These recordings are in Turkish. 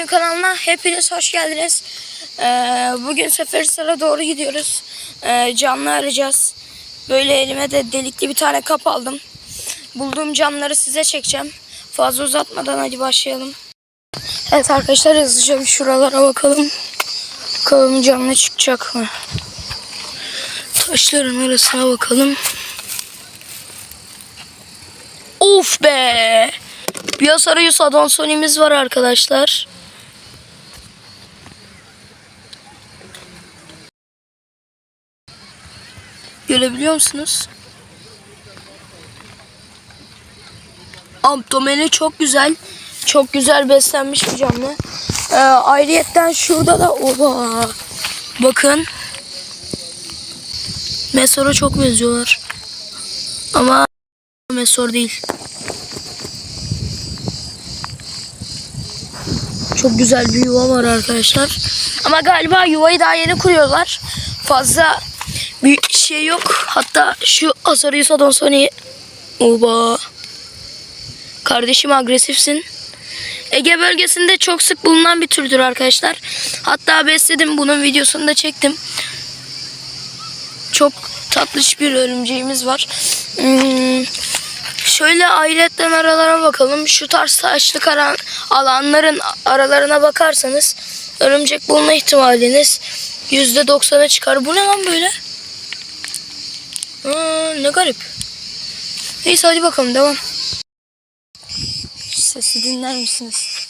Günü kanalına hepiniz hoş geldiniz. Ee, bugün Seferihisar'a doğru gidiyoruz. Ee, camlı arayacağız. Böyle elime de delikli bir tane kap aldım. Bulduğum camları size çekeceğim. Fazla uzatmadan hadi başlayalım. Evet arkadaşlar hızlıca bir şuralara bakalım. Bakalım camla çıkacak mı? Taşların arasına bakalım. Of be! Biosarayus Adansoni'miz var arkadaşlar. Görebiliyor musunuz? Abdomeni çok güzel. Çok güzel beslenmiş bir canlı. Ee, ayrıyetten şurada da oha. Bakın. Mesor'a çok benziyorlar. Ama Mesor değil. Çok güzel bir yuva var arkadaşlar. Ama galiba yuvayı daha yeni kuruyorlar. Fazla bir şey yok. Hatta şu Azarius Adonsoni Oba. Kardeşim agresifsin. Ege bölgesinde çok sık bulunan bir türdür arkadaşlar. Hatta besledim bunun videosunu da çektim. Çok tatlış bir örümceğimiz var. Hmm, Şöyle ayrıyetten aralara bakalım. Şu tarz taşlık aran, alanların aralarına bakarsanız örümcek bulma ihtimaliniz %90'a çıkar. Bu ne lan böyle? Aa, ne garip. Neyse hadi bakalım devam. Sesi dinler misiniz?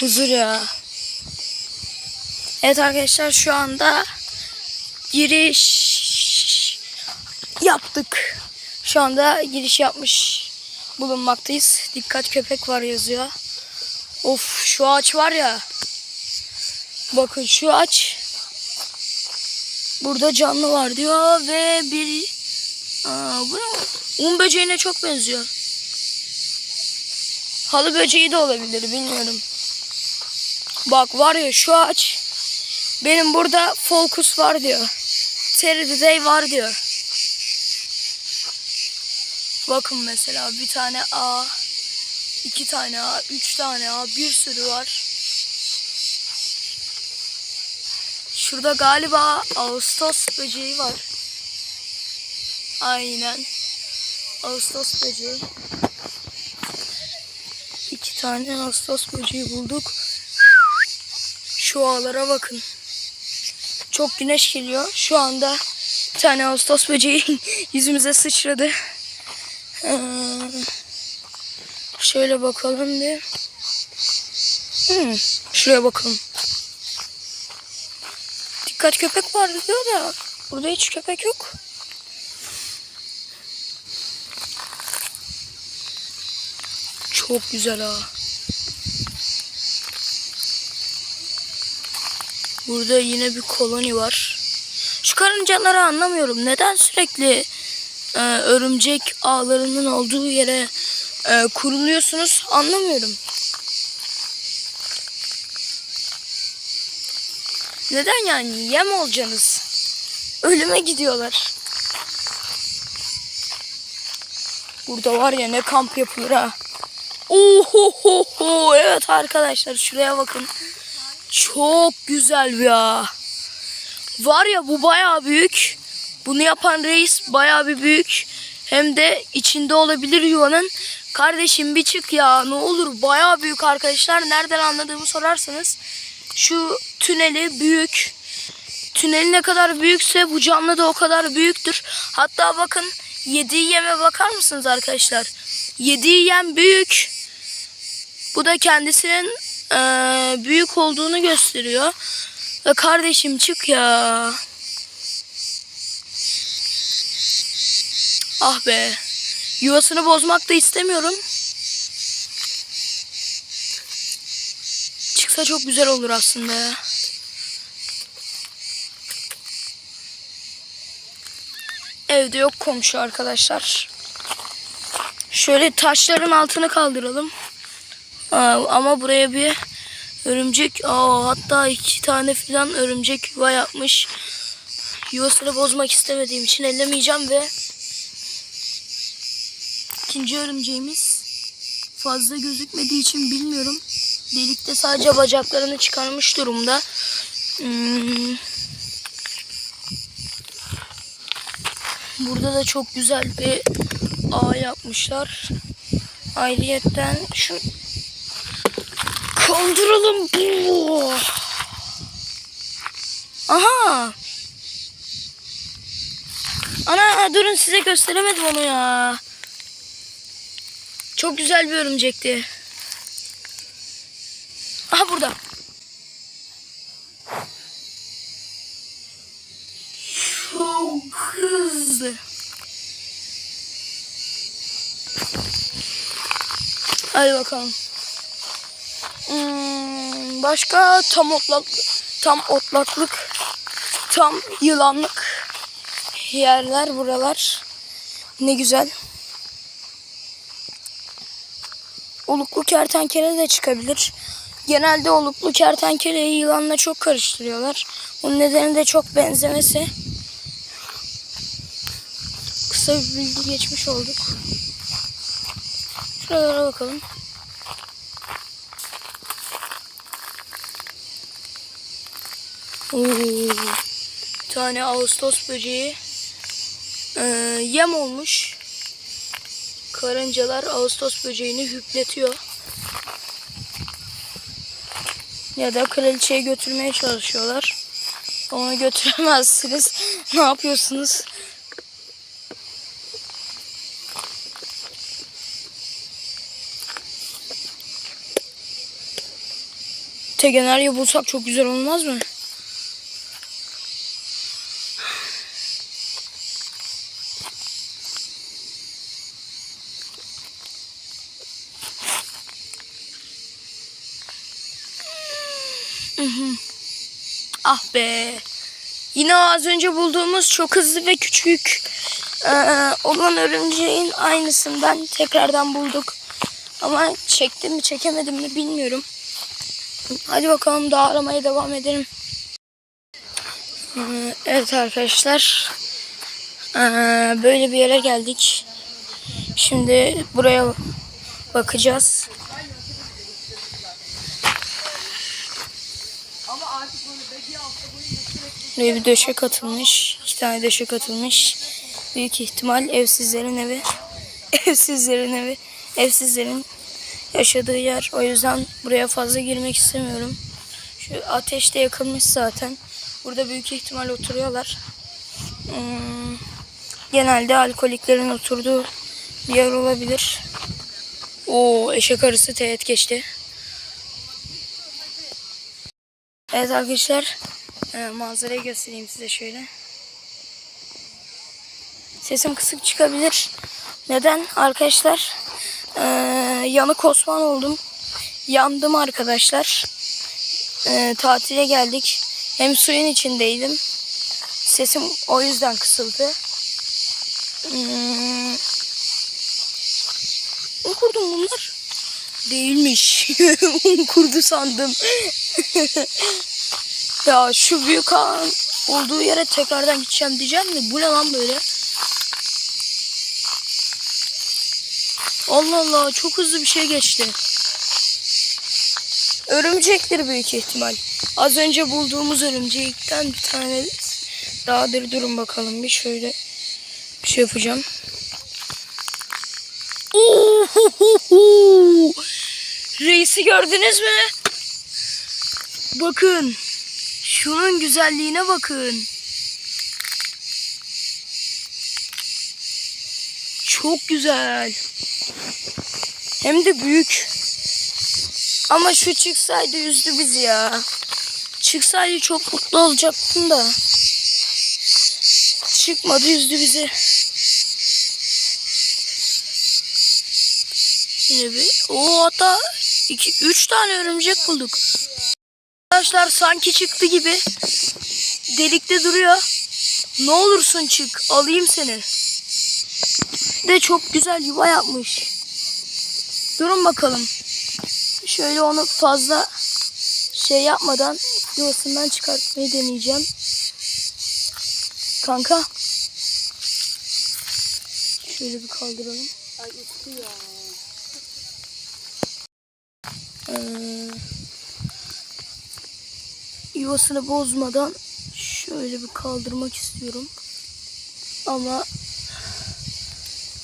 Huzur ya. Evet arkadaşlar şu anda giriş yaptık. Şu anda giriş yapmış bulunmaktayız. Dikkat köpek var yazıyor. Of şu ağaç var ya. Bakın şu ağaç. Burada canlı var diyor ve bir Aa, bu ne? Un böceğine çok benziyor. Halı böceği de olabilir bilmiyorum. Bak var ya şu ağaç. Benim burada Folkus var diyor. Teriday var diyor. Bakın mesela bir tane A, iki tane A, üç tane A, bir sürü var. Şurada galiba Ağustos böceği var. Aynen. Ağustos böceği. İki tane Ağustos böceği bulduk. Şu ağlara bakın. Çok güneş geliyor. Şu anda bir tane Ağustos böceği yüzümüze sıçradı. Ee, şöyle bakalım bir. Hmm, şuraya bakalım. Dikkat köpek var diyor da burada hiç köpek yok. Çok güzel ha. Burada yine bir koloni var. Şu karıncaları anlamıyorum. Neden sürekli e, örümcek ağlarının olduğu yere e, kuruluyorsunuz anlamıyorum. Neden yani yem olacaksınız? Ölüme gidiyorlar. Burada var ya ne kamp yapılır ha. Ohohoho evet arkadaşlar şuraya bakın. Çok güzel ya. Var ya bu bayağı büyük. Bunu yapan reis bayağı bir büyük. Hem de içinde olabilir yuvanın. Kardeşim bir çık ya ne olur bayağı büyük arkadaşlar. Nereden anladığımı sorarsanız. Şu tüneli büyük. Tüneli ne kadar büyükse bu canlı da o kadar büyüktür. Hatta bakın yediği yeme bakar mısınız arkadaşlar? Yediği yem büyük. Bu da kendisinin eee, büyük olduğunu gösteriyor. Ve kardeşim çık ya. Ah be. Yuvasını bozmak da istemiyorum. Çıksa çok güzel olur aslında ya. Evde yok komşu arkadaşlar. Şöyle taşların altını kaldıralım. Aa, ama buraya bir örümcek, aa, hatta iki tane falan örümcek yuva yapmış. Yuvasını bozmak istemediğim için ellemeyeceğim ve ikinci örümceğimiz fazla gözükmediği için bilmiyorum. Delikte sadece bacaklarını çıkarmış durumda. Hmm. Burada da çok güzel bir ağ yapmışlar. Ayrıyetten şu kaldıralım. Aha. Ana durun size gösteremedim onu ya. Çok güzel bir örümcekti. Aha burada. Çok hızlı. Hadi bakalım. Hmm, başka tam otlak, tam otlaklık, tam yılanlık yerler buralar. Ne güzel. Oluklu kertenkele de çıkabilir. Genelde oluklu kertenkeleyi yılanla çok karıştırıyorlar. Bunun nedeni de çok benzemesi. Kısa bir bilgi geçmiş olduk. Şuralara bakalım. Bir tane Ağustos böceği ee, yem olmuş. Karıncalar Ağustos böceğini hüpletiyor. Ya da kraliçeye götürmeye çalışıyorlar. Onu götüremezsiniz. ne yapıyorsunuz? Tegenerya bulsak çok güzel olmaz mı? Ah be. Yine az önce bulduğumuz çok hızlı ve küçük eee, olan örümceğin aynısından tekrardan bulduk. Ama çektim mi çekemedim mi bilmiyorum. Hadi bakalım daha aramaya devam edelim. Evet arkadaşlar. Ee, Böyle bir yere geldik. Şimdi buraya bakacağız. Buraya bir döşek atılmış. iki tane döşek atılmış. Büyük ihtimal evsizlerin evi. Evsizlerin evi. Evsizlerin yaşadığı yer. O yüzden buraya fazla girmek istemiyorum. Şu ateş de yakılmış zaten. Burada büyük ihtimal oturuyorlar. Hmm, genelde alkoliklerin oturduğu bir yer olabilir. O eşek arısı teğet geçti. Evet arkadaşlar e, manzarayı göstereyim size şöyle. Sesim kısık çıkabilir. Neden arkadaşlar? E, yanık Osman oldum. Yandım arkadaşlar. E, tatile geldik. Hem suyun içindeydim. Sesim o yüzden kısıldı. Hmm. Un kurdum bunlar. Değilmiş. Un kurdu sandım. ya şu büyük ağın olduğu yere tekrardan gideceğim diyeceğim de bu ne lan böyle? Allah Allah çok hızlı bir şey geçti. Örümcektir büyük ihtimal. Az önce bulduğumuz örümcekten bir tane dağdır. Durun bakalım bir şöyle bir şey yapacağım. Ohohoho! Reisi gördünüz mü? Bakın. Şunun güzelliğine bakın. Çok güzel. Hem de büyük. Ama şu çıksaydı üzdü bizi ya. Çıksaydı çok mutlu olacaktım da. Çıkmadı üzdü bizi. Yine bir. O hatta iki, üç tane örümcek bulduk. Arkadaşlar sanki çıktı gibi. Delikte duruyor. Ne olursun çık. Alayım seni. De çok güzel yuva yapmış. Durun bakalım. Şöyle onu fazla şey yapmadan yuvasından çıkartmayı deneyeceğim. Kanka. Şöyle bir kaldıralım. Ee, yuvasını bozmadan şöyle bir kaldırmak istiyorum. Ama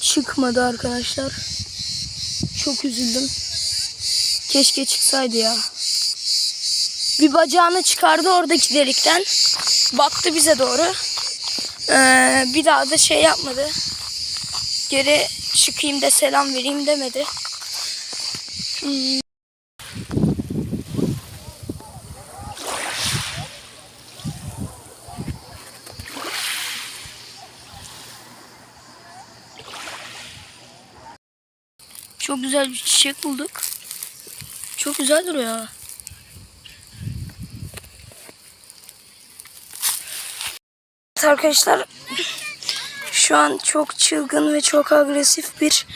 çıkmadı arkadaşlar. Çok üzüldüm. Keşke çıksaydı ya. Bir bacağını çıkardı oradaki delikten. Baktı bize doğru. Ee, bir daha da şey yapmadı. Geri çıkayım da selam vereyim demedi. Hmm. Çok güzel bir çiçek bulduk. Çok güzel duruyor. Evet arkadaşlar şu an çok çılgın ve çok agresif bir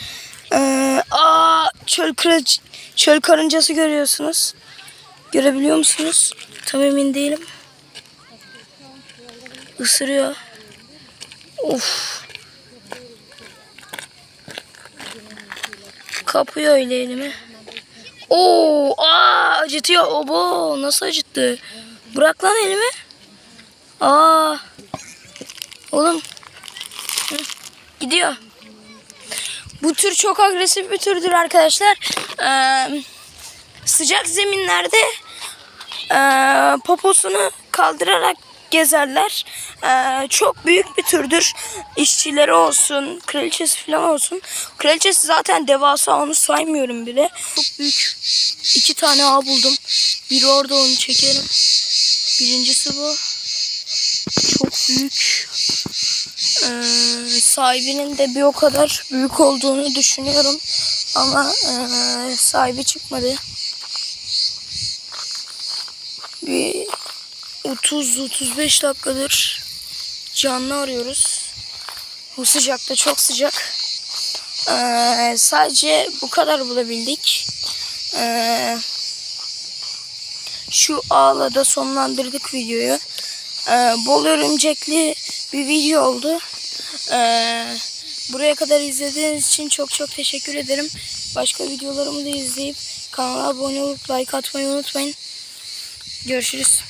eee, aa, çöl, kıra- çöl karıncası görüyorsunuz. Görebiliyor musunuz? Tam emin değilim. Isırıyor. Of. Kapıyor öyle elimi. Oo, aa acıtıyor. Obo, nasıl acıttı? Bırak lan elimi. Aa. Oğlum. Gidiyor. Bu tür çok agresif bir türdür arkadaşlar. Ee, sıcak zeminlerde ee, poposunu kaldırarak gezerler. Ee, çok büyük bir türdür. İşçileri olsun, kraliçesi falan olsun. Kraliçesi zaten devasa onu saymıyorum bile. Çok büyük iki tane ağ buldum. Biri orada onu çekerim. Birincisi bu. Çok büyük. Ee, sahibinin de bir o kadar büyük olduğunu düşünüyorum. Ama ee, sahibi çıkmadı. Bir 30-35 dakikadır canlı arıyoruz. Bu sıcakta çok sıcak. Ee, sadece bu kadar bulabildik. Ee, şu ağla da sonlandırdık videoyu. Ee, bol örümcekli bir video oldu. Ee, buraya kadar izlediğiniz için çok çok teşekkür ederim. Başka videolarımı da izleyip kanala abone olup like atmayı unutmayın. Görüşürüz.